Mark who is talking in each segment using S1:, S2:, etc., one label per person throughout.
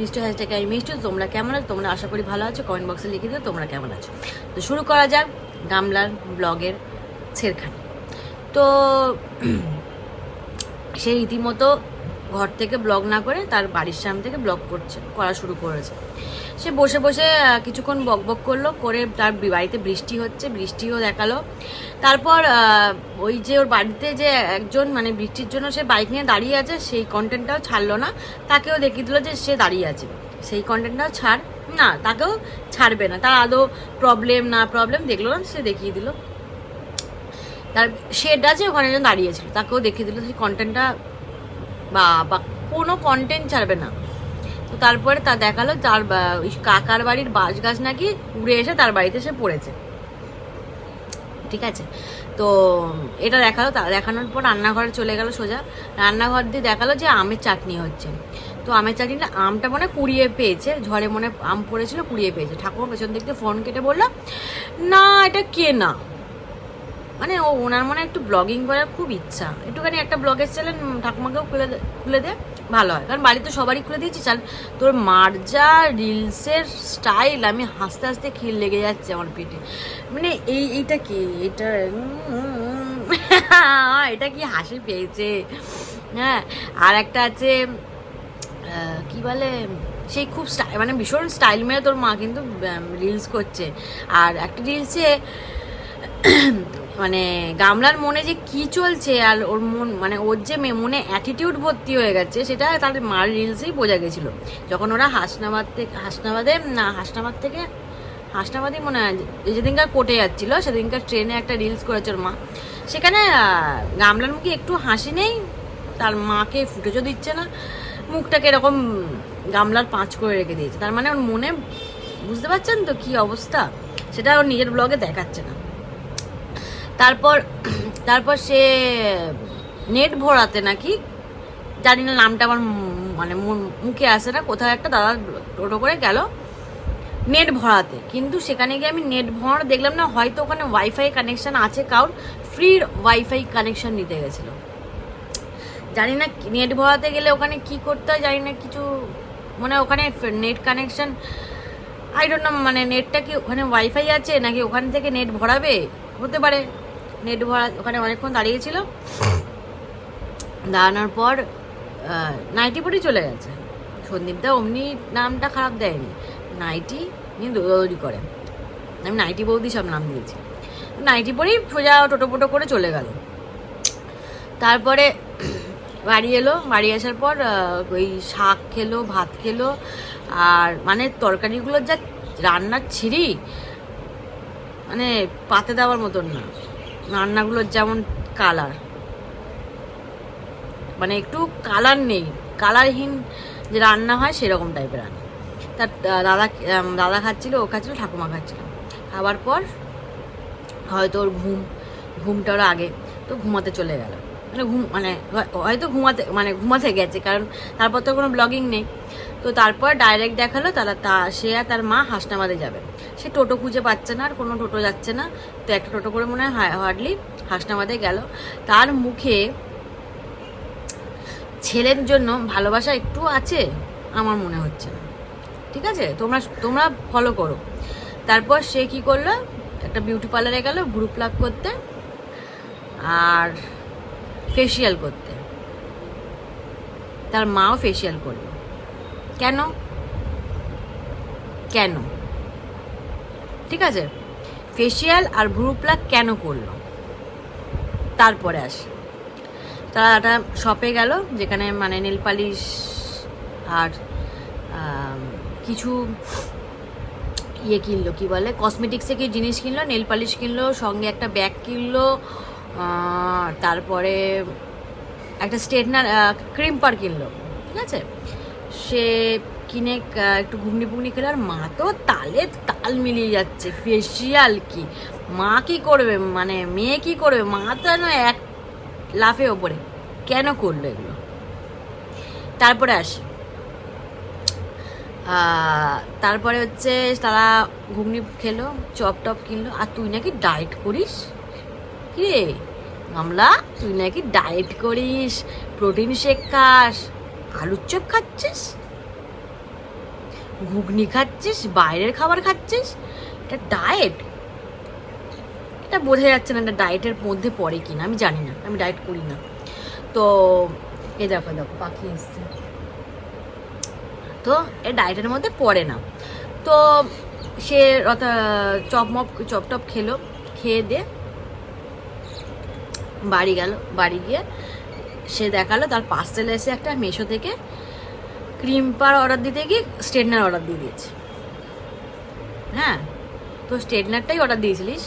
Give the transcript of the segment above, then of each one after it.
S1: মিষ্টি হ্যাশট্যাগ আমি মিষ্টি তোমরা কেমন আছো? তোমরা আশা করি ভালো আছো। কমেন্ট বক্সে লিখে দিও তোমরা কেমন আছো। তো শুরু করা যাক গামলার ব্লগের ছেড়খানি। তো সে রীতিমতো ঘর থেকে ব্লগ না করে তার বাড়ির সামনে থেকে ব্লগ করছে, করা শুরু করেছে। সে বসে বসে কিছুক্ষণ বক বক করল, করে তার বাড়িতে বৃষ্টি হচ্ছে, বৃষ্টিও দেখাল। তারপর ওই যে ওর বাড়িতে যে একজন মানে বৃষ্টির জন্য সে বাইক নিয়ে দাঁড়িয়ে আছে, সেই কন্টেন্টটাও ছাড়লো না। তাকেও দেখিয়ে দিল যে সে দাঁড়িয়ে আছে। সেই কন্টেন্টটাও ছাড়, না, তাকেও ছাড়বে না। তার আদৌ প্রবলেম না প্রবলেম দেখল না, সে দেখিয়ে দিল। তার শেড আছে ওখানে দাঁড়িয়েছিল তাকেও দেখিয়ে দিল সেই কন্টেন্টটা বা বা কোনো কন্টেন্ট ছাড়বে না। তো তারপরে তা দেখাল, তার ওই কাকার বাড়ির বাঁশ গাছ নাকি উড়ে এসে তার বাড়িতে এসে পড়েছে। ঠিক আছে? তো এটা দেখাল, তা দেখানোর পর রান্নাঘরে চলে গেল সোজা। রান্নাঘর দিয়ে দেখাল যে আমের চাটনি হচ্ছে। তো আমের চাটনিটা আমটা মনে কুড়িয়ে পেয়েছে, ঝড়ে মনে আম পড়েছিল, কুড়িয়ে পেয়েছে। ঠাকুমা পেছন থেকে ফোন কেটে বলল, না, এটা কে না মানে ও, ওনার মনে একটু ব্লগিং করার খুব ইচ্ছা। একটুখানি একটা ব্লগের চ্যানেল ঠাকুমাকেও খুলে খুলে দে, ভালো হয়। কারণ বাড়িতে সবারই খুলে দিয়েছি, চাল তোর মার্জা রিলসের স্টাইল আমি হাসতে হাসতে খিল লেগে যাচ্ছে আমার পেটে। মানে এই, এইটা কি? এটা এটা কি হাসি পেয়েছে? হ্যাঁ আর একটা আছে কি বলে? সেই খুব স্টাইল মানে ভীষণ স্টাইল মেরে তোর মা কিন্তু রিলস করছে। আর একটা রিলসে মানে গামলার মনে যে কি চলছে আর ওর মন মানে ওর যে মনে অ্যাটিটিউড ভর্তি হয়ে গেছে, সেটা তার মার রিলসেই বোঝা গেছিল। যখন ওরা হাসনাবাদ থেকে হাসনাবাদে, না, হাসনাবাদ থেকে হাসনাবাদই মনে হয় যেদিনকার কোর্টে যাচ্ছিল, সেদিনকার ট্রেনে একটা রিলস করেছে ওর মা। সেখানে গামলার মুখে একটু হাসি নেই, তার মাকে ফুটেজও দিচ্ছে না, মুখটাকে এরকম গামলার পাঁচ করে রেখে দিয়েছে। তার মানে ওর মনে, বুঝতে পারছেন তো কি অবস্থা? সেটা ওর নিজের ব্লগে দেখাচ্ছে না। তারপর তারপর সে নেট ভরাতে নাকি, জানি না নামটা আমার মানে মুখে আসে না কোথাও একটা দাদা টোটো করে গেল নেট ভরাতে। কিন্তু সেখানে গিয়ে আমি নেট ভরানো দেখলাম না, হয়তো ওখানে ওয়াইফাই কানেকশান আছে কারোর ফ্রি ওয়াইফাই কানেকশান নিতে গেছিল। জানি না নেট ভরাতে গেলে ওখানে কি করতে হয়, জানি না কিছু মানে ওখানে net connection I don't know মানে নেটটা কি ওখানে ওয়াইফাই আছে নাকি ওখান থেকে নেট ভরাবে? হতে পারে। নেট ভরা ওখানে অনেকক্ষণ দাঁড়িয়েছিল। দাঁড়ানোর পর নাইটি পরে চলে গেছে। সন্দীপদা অমনি নামটা খারাপ দেয়নি। নাইটি নিয়ে দৌড়ি করে। আমি নাইটি বৌদি সব নাম দিয়েছি। নাইটি পরেই সোজা টোটো পোটো করে চলে গেল। তারপরে বাড়ি এলো। বাড়ি আসার পর ওই শাক খেলো, ভাত খেলো, আর মানে তরকারিগুলোর যা রান্নার ছিঁড়ি মানে পাতে দেওয়ার মতন না। রান্নাগুলোর যেমন কালার মানে একটু কালার নেই। কালারহীন যে রান্না হয় সেরকম টাইপের রান্না। তার দাদা দাদা খাচ্ছিলো, ও খাচ্ছিলো, ঠাকুমা খাচ্ছিলো। খাবার পর হয়তো ওর ঘুম, ঘুমটা আগে, তো ঘুমাতে চলে গেল। মানে ঘুম মানে হয়- হয়তো ঘুমাতে মানে ঘুমাতে গেছে, কারণ তারপর তো কোনো ব্লগিং নেই। তো তারপর ডাইরেক্ট দেখাল তারা তা, সে আর তার মা হাসনাবাদে যাবে। সে টোটো খুঁজে পাচ্ছে না, আর কোনো টোটো যাচ্ছে না। তো একটা টোটো করে মনে হয় হার্ডলি হাসনাবাদে গেল। তার মুখে, ছেলের জন্য ভালোবাসা একটু আছে? আমার মনে হচ্ছে না। ঠিক আছে? তোমরা তোমরা ফলো করো। তারপর সে কি করল? একটা বিউটি পার্লারে গেল ভ্রু প্লাক করতে। আর ফেসিয়াল করতে। তার মাও ফেসিয়াল করল। কেন? কেন? ঠিক আছে? ফেসিয়াল আর ভ্রু কেন করল? তারপরে আসি। তারা একটা শপে গেল, যেখানে মানে নেল পালিশ আর কিছু ইয়ে কিনলো, কি বলে? কসমেটিক্সে কি জিনিস কিনলো নেল পালিশ কিনলো, সঙ্গে একটা ব্যাগ কিনলো তারপরে একটা স্ট্রেটনার ক্রিম্পার কিনলো, ঠিক আছে? সে কিনে একটু ঘুগনি ফুগনি খেলো, আর মা তো তালে তাল মিলিয়ে যাচ্ছে ফেসিয়াল কি? মা কি করবে? মানে মেয়ে কি করবে? মা তো যেন এক লাফে ওপরে। কেন করল এগুলো? তারপরে আসি। তারপরে হচ্ছে তারা ঘুগনি খেলো চপ টপ কিনলো, আর তুই নাকি ডায়েট করিস? রে গামলা তুই নাকি ডায়েট করিস প্রোটিন শেক খাস আলুর চপ খাচ্ছিস? ঘুগনি খাচ্ছিস, বাইরের খাবার খাচ্ছিস? এটা ডায়েট এটা বোঝা যাচ্ছে না এটা ডায়েটের মধ্যে পড়ে কি না আমি জানি না, আমি ডায়েট করি না। তো এ দেখো দেখো, পাখি এসছে। তো, এ ডায়েটের মধ্যে পড়ে না। তো, সে চপ মপ, চপ টপ খেলো, খেয়ে দিয়ে বাড়ি গেল, বাড়ি গিয়ে সে দেখাল, তার পার্সেল এসে একটা মেশো থেকে ক্রিম পার অর্ডার দিতে গিয়ে স্ট্রেটনার অর্ডার দিয়ে দিয়েছে। হ্যাঁ তো স্ট্রেটনারটাই অর্ডার দিয়েছিলিস।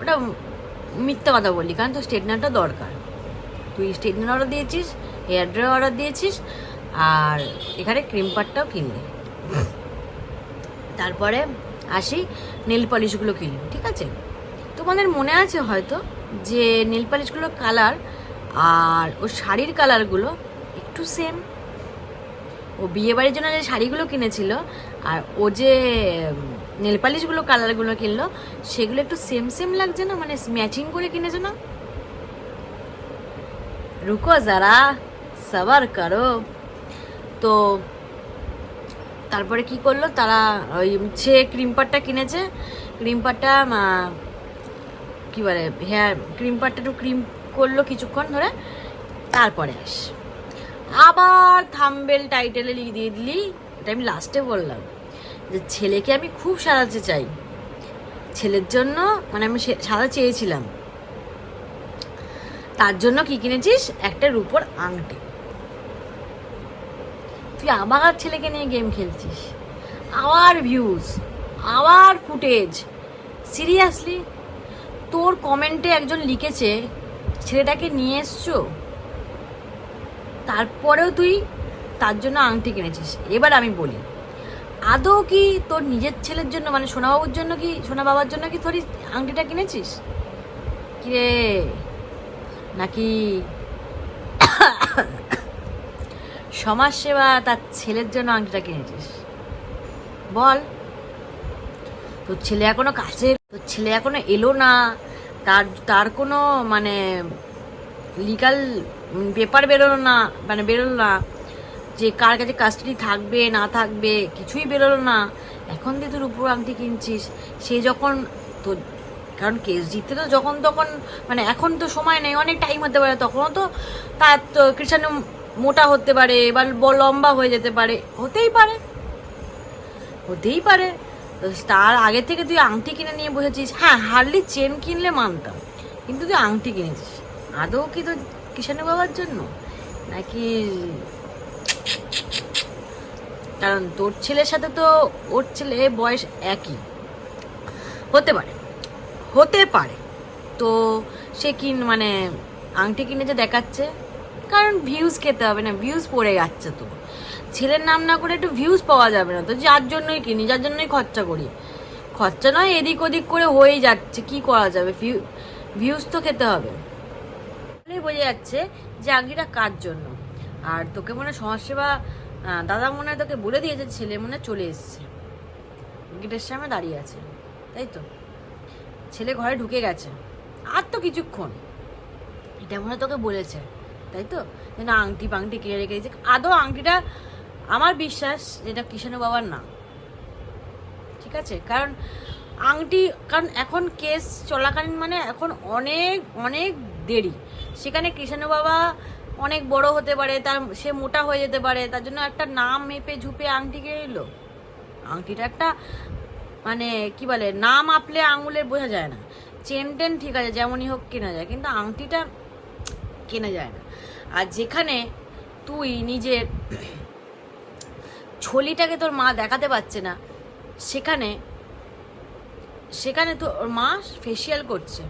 S1: ওটা মিথ্যা কথা বললি, কারণ তো স্ট্রেটনারটা দরকার। তুই স্ট্রেটনার অর্ডার দিয়েছিস হেয়ার ড্রায়ার অর্ডার দিয়েছিস, আর এখানে ক্রিম পারটাও কিনলি তারপরে আসি নেল পলিশগুলো কিনলি ঠিক আছে? তোমাদের মনে আছে হয়তো যে নেল পলিশগুলোর কালার আর ওর শাড়ির কালারগুলো একটু সেম ও বিয়ে বাড়ির জন্য যে শাড়িগুলো কিনেছিল আর ও যে নেল পালিশগুলো কালারগুলো কিনলো, সেগুলো একটু সেম সেম লাগছে না? মানে ম্যাচিং করে কিনেছে না? রুকো যারা, সবার করো। তো তারপরে কি করল? তারা ওই সে ক্রিম পাটটা কিনেছে। ক্রিম পাটটা কি বলে হেয়ার ক্রিম পাটটা একটু ক্রিম করল কিছুক্ষণ ধরে, তারপরে আস। আবার থাম্বেল টাইটেলে লিখে দিয়ে দিলি, এটা আমি লাস্টে বললাম, যে ছেলেকে আমি খুব সাজাতে চাই। ছেলের জন্য মানে আমি সাদা চেয়েছিলাম। তার জন্য কি কিনেছিস? একটা রূপোর আংটি। তুই আবার ছেলেকে নিয়ে গেম খেলছিস। আবার ভিউজ আবার ফুটেজ সিরিয়াসলি তোর কমেন্টে একজন লিখেছে, ছেলেটাকে নিয়ে এসছো? তারপরেও তুই তার জন্য আংটি কিনেছিস। এবার আমি বলি, আদৌ কি তোর নিজের ছেলের জন্য মানে সোনাবাবুর জন্য কি সোনা বাবার জন্য কি তোর আংটিটা কিনেছিস? কিরে নাকি সমাজসেবা তার ছেলের জন্য আংটিটা কিনেছিস? বল, তোর ছেলে এখনও কাছে তোর ছেলে এখনও এলো না। তার তার কোনো মানে লিগাল পেপার বেরোলো না মানে বেরোলো না যে কার কাছে কাস্টাডি থাকবে, না থাকবে, কিছুই বেরোলো না। এখন দিয়ে তোর উপর আংটি কিনছিস, সে যখন তো, কারণ কেস জিততে তো যখন তখন মানে এখন তো সময় নেই, অনেক টাইম হতে পারে, তখনও তো তার তো কৃষাণু মোটা হতে পারে বা লম্বা হয়ে যেতে পারে, হতেই পারে হতেই পারে। তার আগে থেকে তুই আংটি কিনে নিয়ে বসেছিস। হ্যাঁ হার্লি চেন কিনলে মানতাম, কিন্তু তুই আংটি কিনেছিস। আদৌ কি তো কিষাণু বাবার জন্য? নাকি কারণ তোর ছেলের সাথে তো ওর ছেলে বয়স একই। হতে পারে হতে পারে। তো সে কিন মানে আংটি কিনে যে দেখাচ্ছে কারণ ভিউজ খেতে হবে না ভিউজ পড়ে যাচ্ছে তো। ছেলের নাম না করে একটু ভিউজ পাওয়া যাবে না, তো যার জন্যই কিনি, যার জন্যই খরচা করি। খরচা নয়, এদিক ওদিক করে হয়েই যাচ্ছে, কি করা যাবে? ভিউজ তো খেতে হবে। বোঝা যাচ্ছে যে আংটিটা কার জন্য। আর তোকে মনে হয় সমাজসেবা দাদা মনে হয় তোকে বলে দিয়েছে, ছেলে মনে হয় চলে এসছে। গেটের সামনে দাঁড়িয়ে আছে, তাই তো? ছেলে ঘরে ঢুকে গেছে, আর তো কিছুক্ষণ। এটা মনে হয় তোকে বলেছে। তাই তো? আংটি পাংটি কিনে রেখে দিয়েছে। আদৌ আংটিটা আমার বিশ্বাস যেটা কিষাণু বাবার না। ঠিক আছে? কারণ আংটি, কারণ এখন কেস চলাকালীন মানে এখন অনেক অনেক দেরি। সেখানে কৃষাণু বাবা অনেক বড় হতে পারে, তার, সে মোটা হয়ে যেতে পারে, তার জন্য একটা নাম মেপে ঝুপে আংটি কিনে নিল। আংটিটা একটা মানে কি বলে, নাম আপলে আঙুলের বোঝা যায় না। চেন টেন ঠিক আছে, যেমনই হোক কেনা যায়, কিন্তু আংটিটা কেনা যায় না। আর যেখানে তুই নিজের ছলিটাকে তোর মা দেখাতে পারছে না, সেখানে সেখানে তো ওর মা ফেসিয়াল করছে।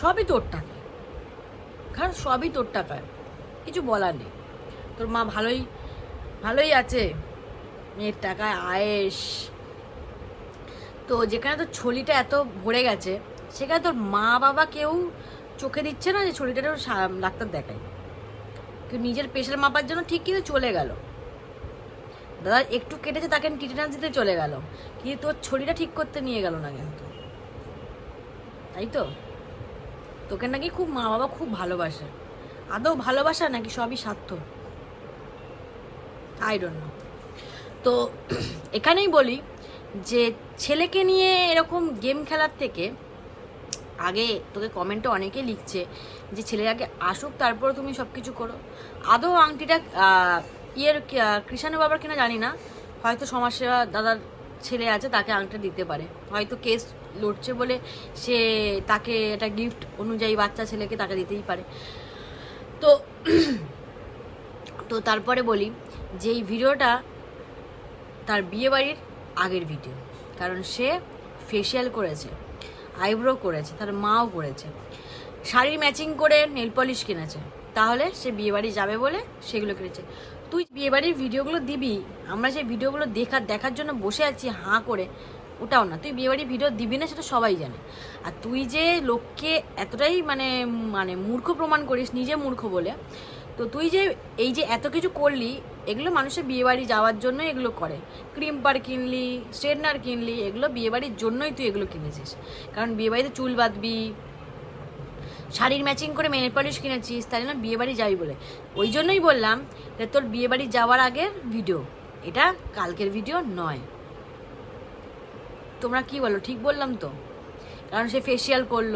S1: সবই তোর টাকা। কারণ সবই তোর টাকায় কিছু বলার নেই। তোর মা ভালোই ভালোই আছে। মেয়ের টাকায় আয়েস। তো যেখানে তোর ছলিটা এত ভরে গেছে, সেখানে তোর মা বাবা কেউ চোখে দিচ্ছে না যে সা- ডাক্তার দেখায়। কেউ নিজের প্রেশার মাপার জন্য ঠিক কিন্তু চলে গেল। দাদা, একটু কেটেছে তাকে টিটেনাস দিতে চলে গেল কিন্তু তোর ছড়িটা ঠিক করতে নিয়ে গেল না কিন্তু। তাই তো? তোকে নাকি খুব মা বাবা খুব ভালোবাসে। আদৌ ভালোবাসা নাকি সবই স্বার্থ? আই ডোন্ট নো তো এখানেই বলি যে, ছেলেকে নিয়ে এরকম গেম খেলার থেকে আগে তোকে কমেন্টে অনেকে লিখছে যে ছেলে আগে আসুক, তারপর তুমি সব কিছু করো। আদৌ আংটিটা ইয়ের কৃষাণু বাবার কিনা জানি না। হয়তো সমাজসেবা দাদার ছেলে আছে, তাকে আংটি দিতে পারে। হয়তো কেস লড়ছে বলে সে তাকে একটা গিফট অনুযায়ী বাচ্চা ছেলেকে তাকে দিতেই পারে। তো তো তারপরে বলি যে, এই ভিডিওটা তার বিয়ে বাড়ির আগের ভিডিও কারণ সে ফেসিয়াল করেছে। আইব্রো করেছে, তার মাও করেছে। শাড়ি ম্যাচিং করে নেল পলিশ কিনেছে। তাহলে সে বিয়ে বাড়ি যাবে বলে সেগুলো কিনেছে। তুই বিয়ে বাড়ির ভিডিওগুলো দিবি, আমরা সেই ভিডিওগুলো দেখার দেখার জন্য বসে আছি হাঁ করে, ওটাও না। তুই বিয়ে বাড়ির ভিডিও দিবি না সেটা সবাই জানে। আর তুই যে লোককে এতটাই মানে মানে মূর্খ প্রমাণ করিস, নিজে মূর্খ বলে তো তুই যে এই যে এত কিছু করলি, এগুলো মানুষের বিয়ে বাড়ি যাওয়ার জন্য এগুলো করে। ক্রিম পার কিনলি স্ট্রেটনার কিনলি, এগুলো বিয়ে বাড়ির জন্যই তুই এগুলো কিনেছিস। কারণ বিয়ে বাড়িতে চুল বাঁধবি, শাড়ির ম্যাচিং করে মেয়ের পলিশ কিনেছিস তাই জন্য বিয়ে বাড়ি যাবি বলে। ওই জন্যই বললাম যে তোর বিয়ে বাড়ি যাওয়ার আগের ভিডিও এটা কালকের ভিডিও নয়। তোমরা কি বলো, ঠিক বললাম তো? কারণ সে ফেসিয়াল করল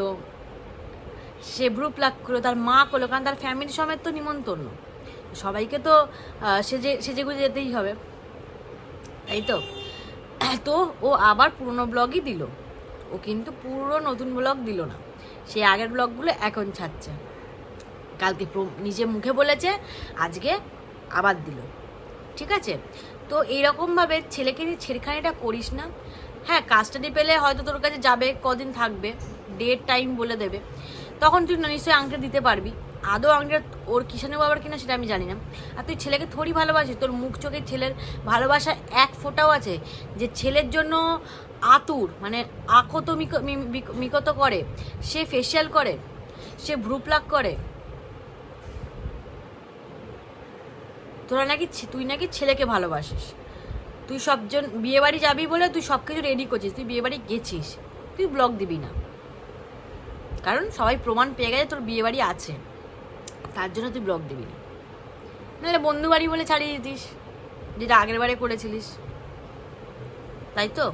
S1: সে ভ্রু প্লাক করল, তার মা করল, কারণ তার ফ্যামিলি সমেত তো নিমন্ত্রণ। সবাইকে তো সেজে সেজে যেতেই হবে। এই তো। তো ও আবার পুরনো ব্লগই দিল। ও কিন্তু পুরো নতুন ব্লগ দিল না। সে আগের ব্লগগুলো এখন ছাড়ছে। কালকে নিজে মুখে বলেছে, আজকে আবার দিল। ঠিক আছে? তো এইরকমভাবে ছেলেকে নিয়ে ছেড়খানিটা করিস না। হ্যাঁ কাস্টাডি পেলে হয়তো তোর কাছে যাবে, কদিন থাকবে ডেট টাইম বলে দেবে। তখন তুই নিশ্চয়ই আংটি দিতে পারবি। আদৌ আংটিটা ওর কিষানে বাবার কিনা সেটা আমি জানি না। আর তুই ছেলেকে থোড়ি ভালোবাসিস, তোর মুখ চোখে ছেলের ভালোবাসা এক ফোঁটাও আছে যে ছেলের জন্য আতুর মানে মিক- মিকত করে, সে ফেসিয়াল করে, সে ভ্রু প্লাক করে। তোরা নাকি তুই নাকি ছেলেকে ভালোবাসিস। তুই সবজন বিয়েবাড়ি যাবি বলে তুই সব কিছু রেডি করছিস, তুই বিয়েবাড়ি গেছিস। তুই ব্লগ দিবি না। কারণ সবাই প্রমাণ পেয়ে গেছে তোর বিয়ে বাড়ি আছে। তার জন্য তুই ব্লগ দিবি না। বন্ধু বাড়ি বলে ছাড়িয়ে দিতিস, যেটা আগের বারে করেছিলিস। তাই তো?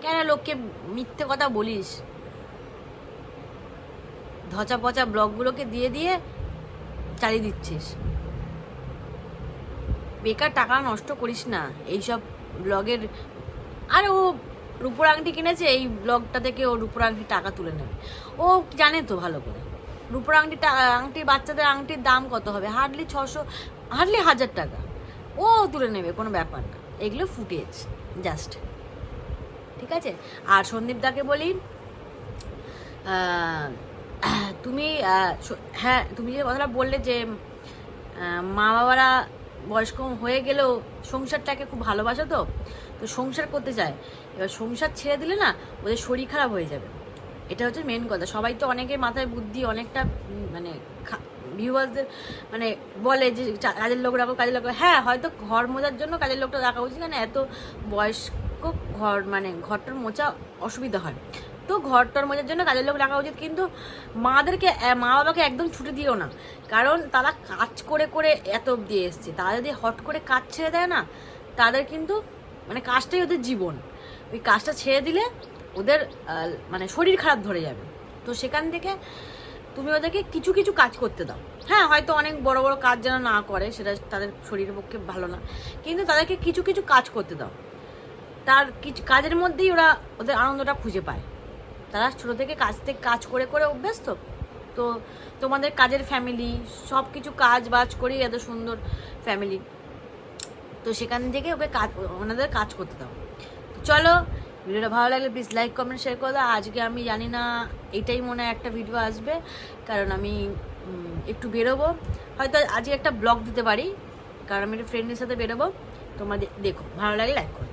S1: কেন লোককে মিথ্যে কথা বলিস? ধচা পচা ব্লগগুলোকে দিয়ে দিয়ে চালিয়ে দিচ্ছিস। বেকার টাকা নষ্ট করিস না। এইসব ব্লগের আরে ও রূপোর আংটি কিনেছে, এই ব্লগটা থেকে ও রূপোর আংটি টাকা তুলে নেবে। ও জানে তো ভালো করে। রূপোর আংটি আংটি বাচ্চাদের আংটির দাম কত হবে? হার্ডলি ছশো হার্ডলি হাজার টাকা। ও তুলে নেবে, কোনো ব্যাপার না। এগুলো ফুটেজ জাস্ট ঠিক আছে? আর সন্দীপ দাকে বলি তুমি হ্যাঁ তুমি যে কথাটা বললে যে মা বাবারা বয়স্ক হয়ে গেলেও সংসারটাকে খুব ভালোবাসো তো তো সংসার করতে চায়। এবার সংসার ছেড়ে দিলে না ওদের শরীর খারাপ হয়ে যাবে। এটা হচ্ছে মেন কথা। সবাই তো অনেকের মাথায় বুদ্ধি অনেকটা মানে ভিউয়ার্সদের মানে বলে যে কাজের লোক রাখো কাজের লোক হ্যাঁ হয়তো ঘর মোজার জন্য কাজের লোকটা রাখা উচিত না এত বয়স্ক ঘর মানে ঘরটার মোচা অসুবিধা হয়। তো ঘরটার মোজার জন্য কাজের লোক রাখা উচিত, কিন্তু মাদেরকে মা বাবাকে একদম ছুটি দিও না। কারণ তারা কাজ করে করে এত অব্দি এসছে। তারা যদি হট করে কাজ ছেড়ে দেয় না, তাদের কিন্তু মানে কাজটাই ওদের জীবন। ওই কাজটা ছেড়ে দিলে ওদের মানে শরীর খারাপ ধরে যাবে। তো সেখান থেকে তুমি ওদেরকে কিছু কিছু কাজ করতে দাও। হ্যাঁ হয়তো অনেক বড় বড় কাজ যেন না করে, সেটা তাদের শরীরের পক্ষে ভালো না। কিন্তু তাদেরকে কিছু কিছু কাজ করতে দাও। তার কিছু কাজের মধ্যেই ওরা ওদের আনন্দটা খুঁজে পায়। তারা ছোটো থেকে কাজ থেকে কাজ করে করে অভ্যেস তো তো তোমাদের কাজের ফ্যামিলি সব কিছু কাজ বাজ করেই এত সুন্দর ফ্যামিলি তো সেখান থেকে ওকে কাজ, ওনাদের কাজ করতে দাও। চলো, ভিডিওটা ভালো লাগলে প্লিজ লাইক কমেন্ট শেয়ার করে দাও। আজকে আমি জানি না, এটাই মনে হয় একটা ভিডিও আসবে, কারণ আমি একটু বেরোবো। হয়তো আজকে একটা ব্লগ দিতে পারি, কারণ আমি একটা ফ্রেন্ডের সাথে বেরোবো। তোমাদের, দেখো, ভালো লাগলে লাইক করো।